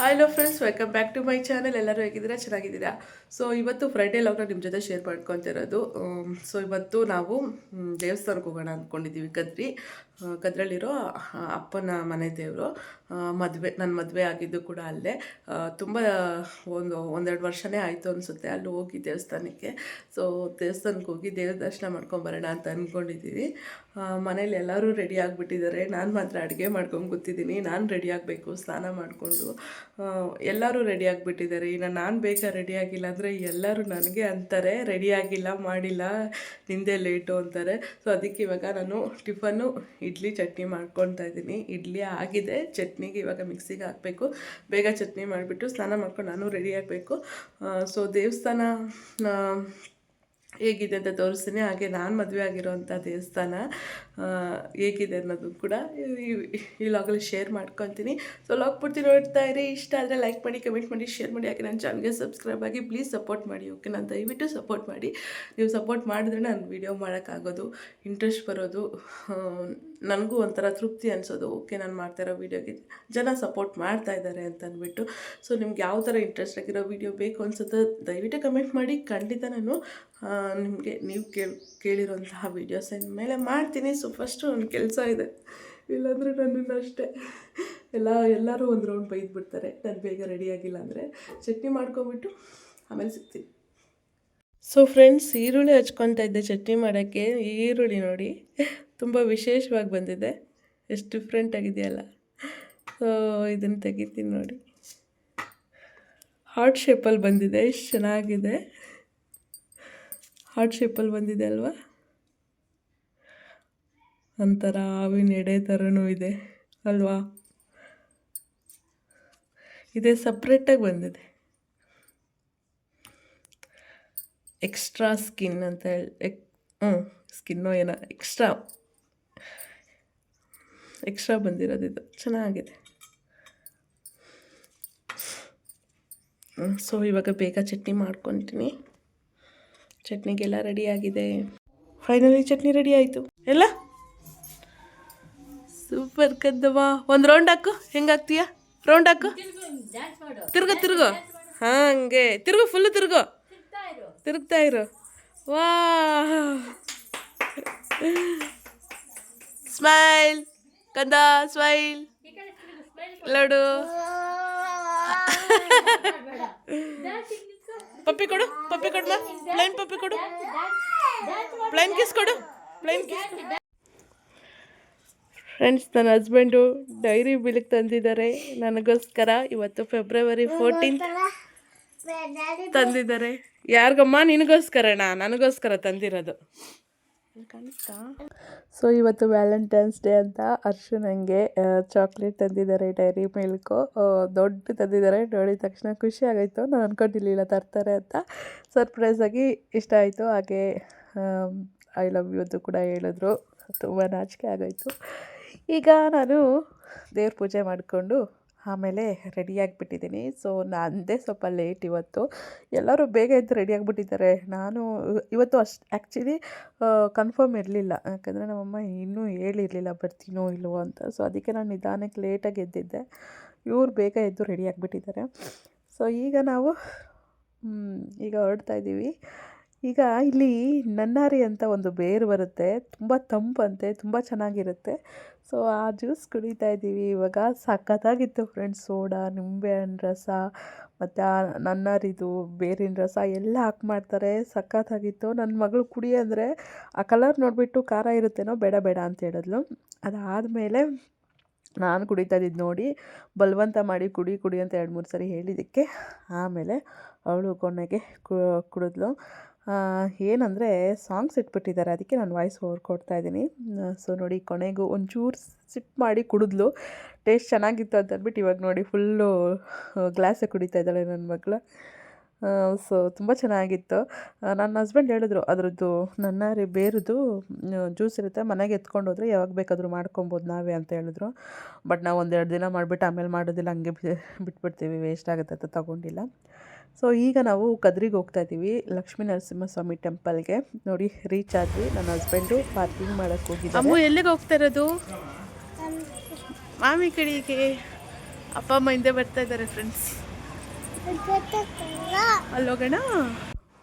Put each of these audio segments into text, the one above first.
Hello friends welcome back to my channel ಎಲ್ಲರೂ ಹೇಗಿದ್ದೀರಾ? ಚೆನ್ನಾಗಿದ್ದೀರಾ? ಸೊ ಇವತ್ತು ಫ್ರೈಡೇ ಲಾಗ್ನ ನಿಮ್ಮ ಜೊತೆ ಶೇರ್ ಮಾಡ್ಕೊತಿರೋದು ಸೊ ಇವತ್ತು ನಾವು ದೇವಸ್ಥಾನಕ್ಕೆ ಹೋಗೋಣ ಅಂದ್ಕೊಂಡಿದ್ದೀವಿ ಕದ್ರಿ. ಆ, ಕದ್ರಲ್ಲಿರೋ ಅಪ್ಪನ ಮನೆ ದೇವರು. ಮದುವೆ ನನ್ನ ಮದುವೆ ಆಗಿದ್ದು ಕೂಡ ಅಲ್ಲೇ. ತುಂಬ ಒಂದು ಒಂದೆರಡು ವರ್ಷನೇ ಆಯಿತು ಅನಿಸುತ್ತೆ ಅಲ್ಲಿ ಹೋಗಿ ದೇವಸ್ಥಾನಕ್ಕೆ. ಸೊ ದೇವಸ್ಥಾನಕ್ಕೆ ಹೋಗಿ ದೇವ್ರ ದರ್ಶನ ಮಾಡ್ಕೊಂಬರೋಣ ಅಂತ ಅಂದ್ಕೊಂಡಿದ್ದೀವಿ ಮನೇಲಿ ಎಲ್ಲರೂ ರೆಡಿ ಆಗಿಬಿಟ್ಟಿದ್ದಾರೆ. ನಾನು ಮಾತ್ರ ಅಡುಗೆ ಮಾಡ್ಕೊಂಡು ಕೂತಿದ್ದೀನಿ. ನಾನು ರೆಡಿ ಆಗಬೇಕು ಸ್ನಾನ ಮಾಡಿಕೊಂಡು. ಎಲ್ಲರೂ ರೆಡಿ ಆಗಿಬಿಟ್ಟಿದ್ದಾರೆ. ಇನ್ನು ನಾನು ಬೇಗ ರೆಡಿ ಆಗಿಲ್ಲ ಅಂದರೆ ಎಲ್ಲರೂ ನನಗೆ ಅಂತಾರೆ ರೆಡಿ ಆಗಿಲ್ಲ ಮಾಡಿಲ್ಲ ನಿಂದೆ ಲೇಟು ಅಂತಾರೆ. ಸೊ ಅದಕ್ಕೆ ಇವಾಗ ನಾನು ಟಿಫನ್ನು ಇಡ್ಲಿ ಚಟ್ನಿ ಮಾಡ್ಕೊತಾ ಇದ್ದೀನಿ. ಇಡ್ಲಿ ಆಗಿದೆ. ಚಟ್ನಿಗೆ ಇವಾಗ ಮಿಕ್ಸಿಗೆ ಹಾಕಬೇಕು. ಬೇಗ ಚಟ್ನಿ ಮಾಡಿಬಿಟ್ಟು ಸ್ನಾನ ಮಾಡ್ಕೊಂಡು ನಾನು ರೆಡಿ ಆಗಬೇಕು. ಸೊ ದೇವಸ್ಥಾನ ಹೇಗಿದೆ ಅಂತ ತೋರಿಸ್ತೀನಿ. ಹಾಗೆ ನಾನು ಮದುವೆ ಆಗಿರೋವಂಥ ದೇವಸ್ಥಾನ ಹೇಗಿದೆ ಅನ್ನೋದು ಕೂಡ ಈ ಲಾಗಲ್ಲಿ ಶೇರ್ ಮಾಡ್ಕೊತೀನಿ ಸೊ ಲಾಗ್ ಪೂರ್ತಿ ನೋಡ್ತಾ ಇರಿ. ಇಷ್ಟ ಆದರೆ ಲೈಕ್ ಮಾಡಿ ಕಮೆಂಟ್ ಮಾಡಿ ಶೇರ್ ಮಾಡಿ. ಹಾಗೆ ನನ್ನ ಚಾನಲ್ಗೆ ಸಬ್ಸ್ಕ್ರೈಬ್ ಆಗಿ ಪ್ಲೀಸ್ ಸಪೋರ್ಟ್ ಮಾಡಿ ಓಕೆ ನಾನು ದಯವಿಟ್ಟು ಸಪೋರ್ಟ್ ಮಾಡಿ. ನೀವು ಸಪೋರ್ಟ್ ಮಾಡಿದ್ರೆ ನಾನು ವೀಡಿಯೋ ಮಾಡೋಕ್ಕಾಗೋದು. ಇಂಟ್ರೆಸ್ಟ್ ಬರೋದು. ನನಗೂ ಒಂಥರ ತೃಪ್ತಿ ಅನಿಸೋದು, ಓಕೆ, ನಾನು ಮಾಡ್ತಾ ಇರೋ ವೀಡಿಯೋಗೆ ಜನ ಸಪೋರ್ಟ್ ಮಾಡ್ತಾ ಇದ್ದಾರೆ ಅಂತ ಅಂದ್ಬಿಟ್ಟು ಸೊ ನಿಮ್ಗೆ ಯಾವ ಥರ ಇಂಟ್ರೆಸ್ಟ್ ಆಗಿರೋ ವೀಡಿಯೋ ಬೇಕು ಅನ್ಸುತ್ತೆ ದಯವಿಟ್ಟು ಕಮೆಂಟ್ ಮಾಡಿ. ಖಂಡಿತ ನಾನು ನಿಮಗೆ ನೀವು ಕೇಳಿ, ಕೇಳಿರೋಂತಹ ವೀಡಿಯೋಸ್ ಮೇಲೆ ಮಾಡ್ತೀನಿ. ಸೊ ಫಸ್ಟು ನನ್ನ ಕೆಲಸ ಇದೆ. ಇಲ್ಲಾಂದರೆ ನನ್ನನ್ನು ಅಷ್ಟೇ ಎಲ್ಲ, ಎಲ್ಲರೂ ಒಂದು ರೌಂಡ್ ಬೈದ್ಬಿಡ್ತಾರೆ. ನಾನು ಬೇಗ ರೆಡಿ ಆಗಿಲ್ಲ ಅಂದರೆ. ಚಟ್ನಿ ಮಾಡ್ಕೊಂಬಿಟ್ಟು ಆಮೇಲೆ ಸಿಗ್ತೀನಿ. ಸೊ ಫ್ರೆಂಡ್ಸ್ ಈರುಳ್ಳಿ ಹಚ್ಕೊತಾ ಇದ್ದೆ ಚಟ್ನಿ ಮಾಡೋಕ್ಕೆ ಈರುಳ್ಳಿ ನೋಡಿ, ತುಂಬ ವಿಶೇಷವಾಗಿ ಬಂದಿದೆ. ಎಷ್ಟು ಡಿಫ್ರೆಂಟ್ ಆಗಿದೆಯಲ್ಲ. ಸೊ ಇದನ್ನು ತೆಗಿತೀನಿ ನೋಡಿ. ಹಾರ್ಟ್ ಶೇಪಲ್ಲಿ ಬಂದಿದೆ, ಎಷ್ಟು ಚೆನ್ನಾಗಿದೆ. ಹಾರ್ಟ್ ಶೇಪಲ್ಲಿ ಬಂದಿದೆ ಅಲ್ವಾ? ಒಂಥರ ಹಾವಿನ ಎಡೆ ಥರನೂ ಇದೆ, ಅಲ್ವಾ? ಇದೆ ಸಪ್ರೇಟಾಗಿ ಬಂದಿದೆ. ಎಕ್ಸ್ಟ್ರಾ ಸ್ಕಿನ್ ಅಂತ ಹೇಳಿ ಎಕ್ ಹ್ಞೂ ಸ್ಕಿನ್ನೋ ಏನೋ ಎಕ್ಸ್ಟ್ರಾ ಎಕ್ಸ್ಟ್ರಾ ಬಂದಿರೋದು ಇದು. ಚೆನ್ನಾಗಿದೆ. ಸೊ ಇವಾಗ ಬೇಗ ಚಟ್ನಿ ಮಾಡ್ಕೊತೀನಿ. ಚಟ್ನಿಗೆಲ್ಲ ರೆಡಿ ಆಗಿದೆ. ಫೈನಲಿ ಚಟ್ನಿ ರೆಡಿ ಆಯಿತು. ಎಲ್ಲ? ಸೂಪರ್ ಕದ್ದವ ಒಂದು ರೌಂಡ್ ಹಾಕು. ಹೆಂಗೆ ಹಾಕ್ತೀಯ ರೌಂಡ್ ಹಾಕು. ತಿರ್ಗ ತಿರ್ಗೋ ಹಾಂ ಹಂಗೆ. ತಿರುಗು ಫುಲ್ಲು ತಿರ್ಗು. ತಿರುಗ್ತಾ ಇರು. ವಾ ಸ್ಮೈಲ್, ಕಂದ, ಸ್ಮೈಲ್. ಲಡು. ಪಪ್ಪಿ ಕೊಡು ಪಪ್ಪಿ ಕೊಡು ಪ್ಲೈನ್ ಪಪ್ಪಿ ಕೊಡು. ಪ್ಲೈನ್ ಕಿಸ್ ಕೊಡು. ಪ್ಲೈನ್ ಕಿಸ್ ಫ್ರೆಂಡ್ಸ್ ನನ್ನ ಹಸ್ಬೆಂಡು ಡೈರಿ ಬಿಲ್ಕ್ ತಂದಿದ್ದಾರೆ. ನನಗೋಸ್ಕರ ಇವತ್ತು ಫೆಬ್ರವರಿ ಫೋರ್ಟೀನ್ತ್ ತಂದಿದ್ದಾರೆ. ಯಾರಿಗಮ್ಮ? ನಿನಗೋಸ್ಕರಣ ನನಗೋಸ್ಕರ ತಂದಿರೋದು. ಸೊ, ಇವತ್ತು ವ್ಯಾಲೆಂಟೈನ್ಸ್ ಡೇ ಅಂತ ಅರ್ಶು ಹಂಗೆ ಚಾಕ್ಲೇಟ್ ತಂದಿದ್ದಾರೆ, ಡೈರಿ ಮಿಲ್ಕು. ದೊಡ್ಡ ತಂದಿದ್ದಾರೆ. ನೋಡಿದ ತಕ್ಷಣ ಖುಷಿ ಆಗೈತು ನಾನು ಅನ್ಕೊಂಡಿರ್ಲಿಲ್ಲ ತರ್ತಾರೆ ಅಂತ. ಸರ್ಪ್ರೈಸ್ ಆಗಿ ಇಷ್ಟ ಆಯಿತು. ಹಾಗೆ ಐ ಲವ್ ಯು ಅಂತ ಕೂಡ ಹೇಳಿದ್ರು. ತುಂಬ ನಾಚಿಕೆ ಆಗೋಯ್ತು. ಈಗ ನಾನು ದೇವ್ರ ಪೂಜೆ ಮಾಡಿಕೊಂಡು ಆಮೇಲೆ ರೆಡಿ ಆಗಿಬಿಟ್ಟಿದ್ದೀನಿ. ಸೊ ನಂದೇ ಸ್ವಲ್ಪ ಲೇಟ್ ಇವತ್ತು. ಎಲ್ಲರೂ ಬೇಗ ಎದ್ದು ರೆಡಿ ಆಗಿಬಿಟ್ಟಿದ್ದಾರೆ. ನಾನು ಇವತ್ತು ಅಷ್ಟು ಆ್ಯಕ್ಚುಲಿ ಕನ್ಫರ್ಮ್ ಇರಲಿಲ್ಲ. ಯಾಕಂದರೆ ನಮ್ಮಮ್ಮ ಇನ್ನೂ ಹೇಳಿರಲಿಲ್ಲ, ಬರ್ತೀನೋ ಇಲ್ಲವೋ ಅಂತ. ಸೊ ಅದಕ್ಕೆ ನಾನು ನಿಧಾನಕ್ಕೆ ಲೇಟಾಗಿ ಎದ್ದಿದ್ದೆ. ಇವ್ರು ಬೇಗ ಎದ್ದು ರೆಡಿ ಆಗಿಬಿಟ್ಟಿದ್ದಾರೆ. ಸೊ ಈಗ ನಾವು ಈಗ ಹೊರಡ್ತಾ ಇದ್ದೀವಿ. ಈಗ ಇಲ್ಲಿ ನನ್ನಾರಿ ಅಂತ ಒಂದು ಬೇರು ಬರುತ್ತೆ. ತುಂಬ ತಂಪಂತೆ ತುಂಬ ಚೆನ್ನಾಗಿರುತ್ತೆ. ಸೊ ಆ ಜ್ಯೂಸ್ ಕುಡಿತಾ ಇದ್ದೀವಿ. ಇವಾಗ ಸಖತ್ತಾಗಿತ್ತು ಫ್ರೆಂಡ್ಸ್ ಸೋಡಾ ನಿಂಬೆಹಣ್ಣು ರಸ, ಮತ್ತು ಆ ನನ್ನಾರಿದು ಬೇರಿನ ರಸ ಎಲ್ಲ ಹಾಕಿ ಮಾಡ್ತಾರೆ. ಸಖತ್ತಾಗಿತ್ತು. ನನ್ನ ಮಗಳು ಕುಡಿ ಅಂದರೆ ಆ ಕಲರ್ ನೋಡಿಬಿಟ್ಟು ಖಾರ ಇರುತ್ತೇನೋ ಬೇಡ ಬೇಡ ಅಂತ ಹೇಳಿದ್ಲು. ಅದಾದಮೇಲೆ ನಾನು ಕುಡಿತಾ ಇದ್ದಿದ್ದು ನೋಡಿ ಬಲವಂತ ಮಾಡಿ ಕುಡಿ ಕುಡಿ ಅಂತ ಎರಡು ಮೂರು ಸರಿ ಹೇಳಿದ್ದಕ್ಕೆ ಆಮೇಲೆ ಅವಳು ಕೊನೆಗೆ ಕುಡಿದ್ಲು. ಏನಂದರೆ ಸಾಂಗ್ಸ್ ಇಟ್ಬಿಟ್ಟಿದ್ದಾರೆ. ಅದಕ್ಕೆ ನಾನು ವಾಯ್ಸ್ ಓವರ್ ಕೊಡ್ತಾ ಇದ್ದೀನಿ. ಸೊ ನೋಡಿ, ಕೊನೆಗೂ ಒಂಚೂರು ಸಿಪ್ ಮಾಡಿ ಕುಡಿದ್ಲು. ಟೇಸ್ಟ್ ಚೆನ್ನಾಗಿತ್ತು ಅಂತ ಅಂದ್ಬಿಟ್ಟು ಇವಾಗ ನೋಡಿ ಫುಲ್ಲು ಗ್ಲಾಸೇ ಕುಡಿತಾ ಇದ್ದಾಳೆ ನನ್ನ ಮಗಳು. ಸೊ ತುಂಬ ಚೆನ್ನಾಗಿತ್ತು. ನನ್ನ ಹಸ್ಬೆಂಡ್ ಹೇಳಿದ್ರು, ಅದರದ್ದು ನನ್ನ ರೀ ಬೇರದು ಜ್ಯೂಸ್ ಇರುತ್ತೆ, ಮನೆಗೆ ಎತ್ಕೊಂಡು ಹೋದರೆ ಯಾವಾಗ ಬೇಕಾದರೂ ಮಾಡ್ಕೊಬೋದು ನಾವೇ ಅಂತ ಹೇಳಿದ್ರು. ಬಟ್ ನಾವು ಒಂದೆರಡು ದಿನ ಮಾಡಿಬಿಟ್ಟು ಆಮೇಲೆ ಮಾಡೋದಿಲ್ಲ, ಹಂಗೆ ಬಿಟ್ಬಿಡ್ತೀವಿ ವೇಸ್ಟ್ ಆಗುತ್ತೆ ಅಂತ ತಗೊಂಡಿಲ್ಲ. ಸೊ ಈಗ ನಾವು ಕದ್ರಿಗೆ ಹೋಗ್ತಾ ಇದ್ದೀವಿ ಲಕ್ಷ್ಮೀ ನರಸಿಂಹಸ್ವಾಮಿ ಟೆಂಪಲ್ಗೆ. ನೋಡಿ ರೀಚ್ ಆದ್ವಿ. ನನ್ನ ಹಸ್ಬೆಂಡು ಪಾರ್ಕಿಂಗ್ ಮಾಡಕ್ಕೆ ಹೋಗಿದ್ದೆ ಅಮ್ಮ ಎಲ್ಲಿಗೆ ಹೋಗ್ತಾ ಇರೋದು? ಮಾಮಿ ಕಡೆಗೆ. ಅಪ್ಪ ಅಮ್ಮ ಹಿಂದೆ ಬರ್ತಾ ಇದ್ದಾರೆ ಫ್ರೆಂಡ್ಸ್ ಅಲ್ಲೋಗೋಣ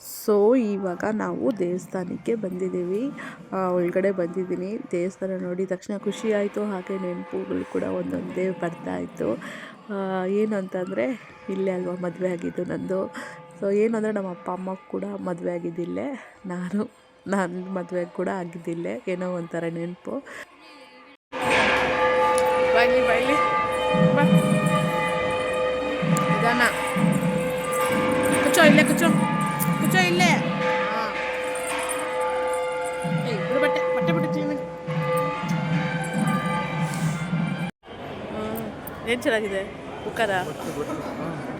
ಸೊ ಇವಾಗ ನಾವು ದೇವಸ್ಥಾನಕ್ಕೆ ಬಂದಿದ್ದೀವಿ. ಒಳಗಡೆ ಬಂದಿದ್ದೀನಿ. ದೇವಸ್ಥಾನ ನೋಡಿ ತಕ್ಷಣ ಖುಷಿ ಆಯಿತು. ಹಾಗೆ ನೆನಪುಗಳು ಕೂಡ ಒಂದೊಂದೇ ಬರ್ತಾ ಇತ್ತು. ಆ, ಏನು ಅಂತಂದರೆ ಇಲ್ಲೇ ಅಲ್ವಾ ಮದುವೆ ಆಗಿದ್ದು ನಂದು. ಸೊ ಏನು ಅಂದರೆ ನಮ್ಮ ಅಪ್ಪ, ಅಮ್ಮ ಕೂಡ ಮದುವೆ ಆಗಿದ್ದಿಲ್ಲೇ. ನಾನು ನನ್ನ ಮದುವೆ ಕೂಡ ಆಗಿದ್ದಿಲ್ಲೇ. ಏನೋ ಒಂಥರ ನೆನಪು. ಇಲ್ಲೇ ಕುಚೋ ಕುಚ್ಚೋ ಇಲ್ಲೇ. ಏನು ಚೆನ್ನಾಗಿದೆ? ಕುಕ್ಕರ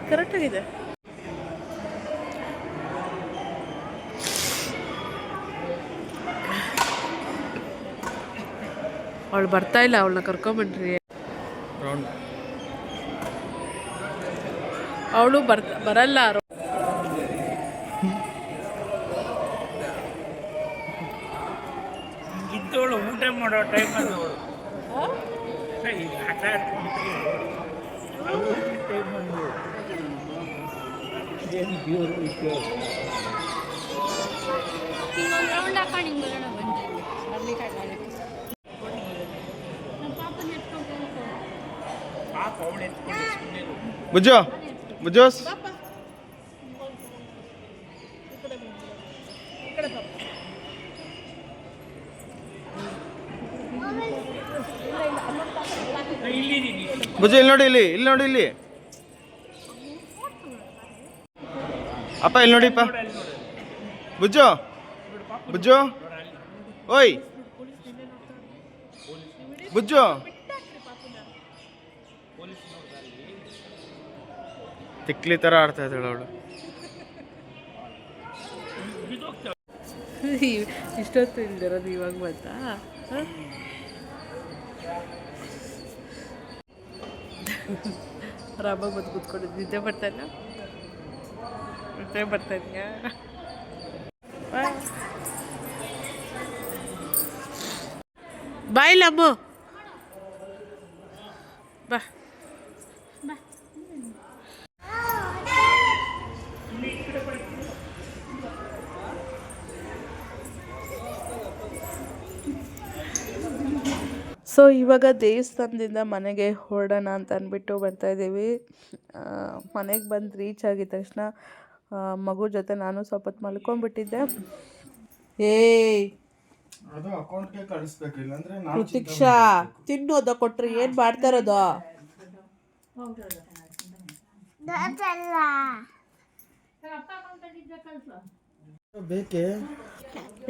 ಕರೆಕ್ಟಾಗಿದೆ. ಅವಳು ಬರ್ತಾ ಇಲ್ಲ ಅವಳನ್ನ ಕರ್ಕೊಂಬಿಡ್ರಿ ಅವಳು ಬರ್ ಬರಲ್ಲ. ಇದ್ದವಳು ಊಟ ಮಾಡೋ ಟೈಮ್ ರೌಂಡ್ ಹಾಕೊಂಡು ಹಿಂಗೆ ಬರೋಣ ಬಂದೆ ಬರ್ಲಿಕ್ಕಾಗಲ್ಲ ನಮ್ಮ ಪಾಪನ ಎತ್ಕೊಂಡು ಹೋಗ್ಬೇಕು. ಪಾಪ ಅವಳು ಎತ್ಕೊಂಡು ಸುಮ್ಮನೆ ಬುಜ್ಜು ಬುಜ್ಜೋಸ್ ಇಲ್ಲಿದ್ದೀನಿ ಬುಜ್ಜು ಇಲ್ಲಿ ನೋಡಿ, ಇಲ್ಲಿ ಇಲ್ಲಿ ನೋಡಿ, ಇಲ್ಲಿ. ಅಪ್ಪ, ಇಲ್ಲಿ ನೋಡಿಪ್ಪ ಬುಜ್ಜು ಬುಜ್ಜು ಓಯ್. ಬುಜ್ಜು ತಿಕ್ಲಿ ಥರ ಆಡ್ತಾ ಇದ್ದಾಳೆ ಅವಳು. ಇಷ್ಟೊತ್ತು ಇಲ್ದಿರೋದು ಇವಾಗ ಬಂತಾ ಆರಾಮಾಗಿ ಬಂದು ಕೂತ್ಕೊಂಡಿದ್ದು. ನಿದ್ದೆ ಬರ್ತಾ ಇಲ್ಲ? ನಿದ್ದೆ ಬರ್ತಾ ಇದೆಯಾ? ಬಾಯಿಲ್ಲ ಅಮ್ಮ. ಬಾ. ಸೊ ಇವಾಗ ದೇವಸ್ಥಾನದಿಂದ ಮನೆಗೆ ಹೊರಡೋಣ ಅಂತ ಅಂದ್ಬಿಟ್ಟು ಬರ್ತಾ ಇದ್ದೀವಿ. ಮನೆಗೆ ಬಂದು ರೀಚ್ ಆಗಿದ ತಕ್ಷಣ ಮಗು ಜೊತೆ ನಾನು ಸ್ವಲ್ಪ ಹೊತ್ತು ಮಲ್ಕೊಂಡ್ಬಿಟ್ಟಿದ್ದೆ. ಏಯ್! ಅದು ಅಕೌಂಟ್ಗೆ ಕಳಿಸ್ಬೇಕು ಇಲ್ಲಾಂದ್ರೆ ಪ್ರತೀಕ್ಷಾ ತಿನ್ನೋದ ಕೊಟ್ರಿ ಏನು ಮಾಡ್ತಾ ಇರೋದು? ಬೇಕೇ?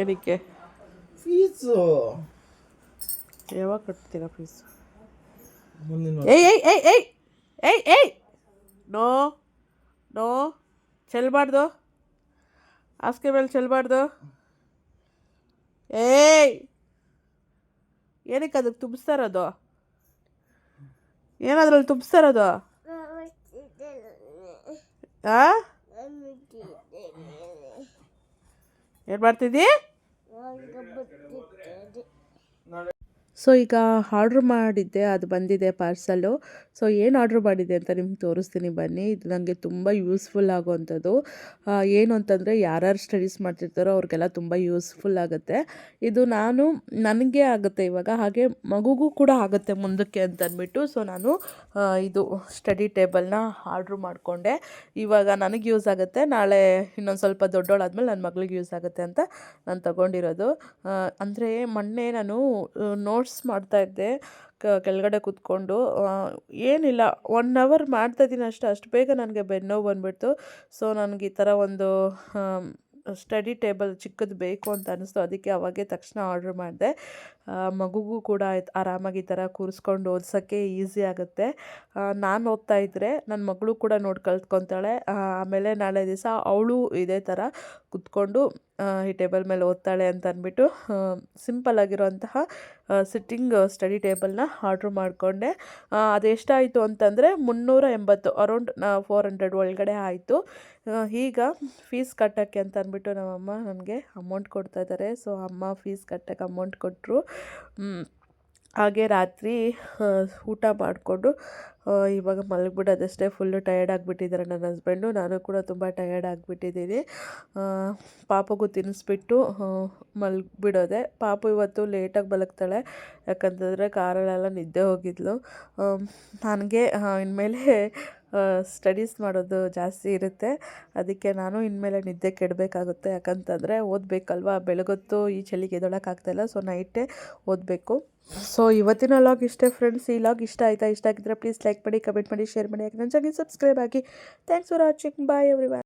ಏನಕ್ಕೆ? ಫೀಸು. ಯಾವಾಗ ಕಟ್ತೀರಾ ಫೀಸ್ ಏಯ್ ಏಯ್ ಏಯ್ ಏಯ್ ಏಯ್ ಏಯ್! ನೋ ನೋ ಚೆಲ್ಬಾರ್ದು. ಹಾಸಿಗೆ ಮೇಲೆ ಚೆಲ್ಬಾರ್ದು. ಏಯ್! ಏನಕ್ಕೆ ಅದಕ್ಕೆ ತುಂಬಿಸ್ತಾ ಇರೋದು? ಏನಾದ್ರಲ್ಲಿ ತುಂಬಿಸ್ತಾ ಇರೋದು? ಏನು ಮಾಡ್ತಿದ್ದಿ? ಸೊ, ಈಗ ಆರ್ಡ್ರ್ ಮಾಡಿದ್ದೆ, ಅದು ಬಂದಿದೆ ಪಾರ್ಸಲ್ಲು ಸೊ, ಏನು ಆರ್ಡ್ರ್ ಮಾಡಿದೆ ಅಂತ ನಿಮ್ಗೆ ತೋರಿಸ್ತೀನಿ ಬನ್ನಿ. ಇದು ನನಗೆ ತುಂಬ ಯೂಸ್ಫುಲ್ ಆಗುವಂಥದ್ದು. ಏನು ಅಂತಂದರೆ ಯಾರ್ಯಾರು ಸ್ಟಡೀಸ್ ಮಾಡ್ತಿರ್ತಾರೋ ಅವ್ರಿಗೆಲ್ಲ ತುಂಬ ಯೂಸ್ಫುಲ್ ಆಗುತ್ತೆ. ಇದು ನಾನು, ನನಗೆ ಆಗುತ್ತೆ ಇವಾಗ. ಹಾಗೆ ಮಗುಗೂ ಕೂಡ ಆಗುತ್ತೆ ಮುಂದಕ್ಕೆ ಅಂತ ಅಂದ್ಬಿಟ್ಟು ಸೊ, ನಾನು ಇದು ಸ್ಟಡಿ ಟೇಬಲ್ನ ಆರ್ಡ್ರ್ ಮಾಡಿಕೊಂಡೆ. ಇವಾಗ ನನಗೆ ಯೂಸ್ ಆಗುತ್ತೆ. ನಾಳೆ ಇನ್ನೊಂದು ಸ್ವಲ್ಪ ದೊಡ್ಡೋಳಾದ್ಮೇಲೆ ನನ್ನ ಮಗಳಿಗೆ ಯೂಸ್ ಆಗುತ್ತೆ ಅಂತ ನಾನು ತಗೊಂಡಿರೋದು. ಅಂದರೆ ಮೊನ್ನೆ ನಾನು ನೋಟ್ಸ್ ಮಾಡ್ತಾಯಿದ್ದೆ ಕ, ಕೆಳಗಡೆ ಕೂತ್ಕೊಂಡು. ಏನಿಲ್ಲ ಒನ್ ಅವರ್ ಮಾಡ್ತಾಯಿದ್ದೀನಿ ಅಷ್ಟೇ, ಅಷ್ಟು ಬೇಗ ನನಗೆ ಬೆನ್ನೋವು ಬಂದುಬಿಡ್ತು. ಸೊ ನನಗೆ ಈ ಥರ ಒಂದು ಸ್ಟಡಿ ಟೇಬಲ್ ಚಿಕ್ಕದು ಬೇಕು ಅಂತ ಅನ್ನಿಸ್ತು ಅದಕ್ಕೆ ಅವಾಗೇ ತಕ್ಷಣ ಆರ್ಡ್ರ್ ಮಾಡಿದೆ. ಮಗುಗೂ ಕೂಡ ಆರಾಮಾಗಿ ಈ ಥರ ಕೂರಿಸ್ಕೊಂಡು ಓದ್ಸೋಕ್ಕೆ ಈಸಿ ಆಗುತ್ತೆ. ನಾನು ಓದ್ತಾ ಇದ್ದರೆ ನನ್ನ ಮಗಳು ಕೂಡ ನೋಡಿ ಕಲ್ತ್ಕೊತಾಳೆ. ಆಮೇಲೆ ನಾಳೆ ದಿವಸ ಅವಳು ಇದೇ ಥರ ಕುತ್ಕೊಂಡು ಈ ಟೇಬಲ್ ಮೇಲೆ ಓದ್ತಾಳೆ ಅಂತ ಅಂದ್ಬಿಟ್ಟು ಸಿಂಪಲ್ ಆಗಿರೋಂತಹ ಸಿಟ್ಟಿಂಗ್ ಸ್ಟಡಿ ಟೇಬಲ್ನ ಆರ್ಡ್ರ್ ಮಾಡಿಕೊಂಡೆ. ಅದೆಷ್ಟಾಯಿತು ಅಂತಂದರೆ ಮುನ್ನೂರ ಎಂಬತ್ತು, ಅರೌಂಡ್ ಫೋರ್ ಹಂಡ್ರೆಡ್ ಒಳಗಡೆ ಆಯಿತು. ಈಗ ಫೀಸ್ ಕಟ್ಟೋಕ್ಕೆ ಅಂತ ಅಂದ್ಬಿಟ್ಟು ನಮ್ಮಮ್ಮ ನನಗೆ ಅಮೌಂಟ್ ಕೊಡ್ತಾ ಇದ್ದಾರೆ ಸೊ ಅಮ್ಮ ಫೀಸ್ ಕಟ್ಟೋಕ್ಕೆ ಅಮೌಂಟ್ ಕೊಟ್ಟರು ಹಾಗೆ ರಾತ್ರಿ ಊಟ ಮಾಡಿಕೊಂಡು ಇವಾಗ ಮಲಗಿಬಿಡೋದಷ್ಟೇ ಫುಲ್ಲು ಟಯರ್ಡ್ ಆಗಿಬಿಟ್ಟಿದ್ದಾರೆ ನನ್ನ ಹಸ್ಬೆಂಡು ನಾನು ಕೂಡ ತುಂಬ ಟಯರ್ಡ್ ಆಗಿಬಿಟ್ಟಿದ್ದೀನಿ. ಪಾಪಗೂ ತಿನ್ನಿಸ್ಬಿಟ್ಟು ಮಲಗಿಬಿಡೋದೆ. ಪಾಪು ಇವತ್ತು ಲೇಟಾಗಿ ಮಲಗ್ತಾಳೆ. ಯಾಕಂತಂದರೆ ಕಾರಲ್ಲೆಲ್ಲ ನಿದ್ದೆ ಹೋಗಿದ್ಲು. ನನಗೆ ಇನ್ಮೇಲೆ ಸ್ಟಡೀಸ್ ಮಾಡೋದು ಜಾಸ್ತಿ ಇರುತ್ತೆ. ಅದಕ್ಕೆ ನಾನು ಇನ್ಮೇಲೆ ನಿದ್ದೆ ಕೆಡಬೇಕಾಗುತ್ತೆ. ಯಾಕಂತಂದರೆ ಓದಬೇಕಲ್ವಾ? ಬೆಳಗೊತ್ತು ಈ ಚಳಿಗೆ ಎದ್ದೊಳಕ್ಕಾಗ್ತಾಯಿಲ್ಲ ಸೊ ನೈಟೇ ಓದಬೇಕು. ಸೊ ಇವತ್ತಿನ ಲಾಗ್ ಇಷ್ಟೇ ಫ್ರೆಂಡ್ಸ್ ಈ ಲಾಗ್ ಇಷ್ಟ ಆಯಿತಾ? ಇಷ್ಟ ಆಗಿದ್ರೆ ಪ್ಲೀಸ್ ಲೈಕ್ ಮಾಡಿ ಕಮೆಂಟ್ ಮಾಡಿ ಶೇರ್ ಮಾಡಿ. ಯಾಕೆ ನನ್ನ ಚಾನಲ್ ಸಬ್ಸ್ಕ್ರೈಬ್ ಆಗಿ. Thanks for watching bye every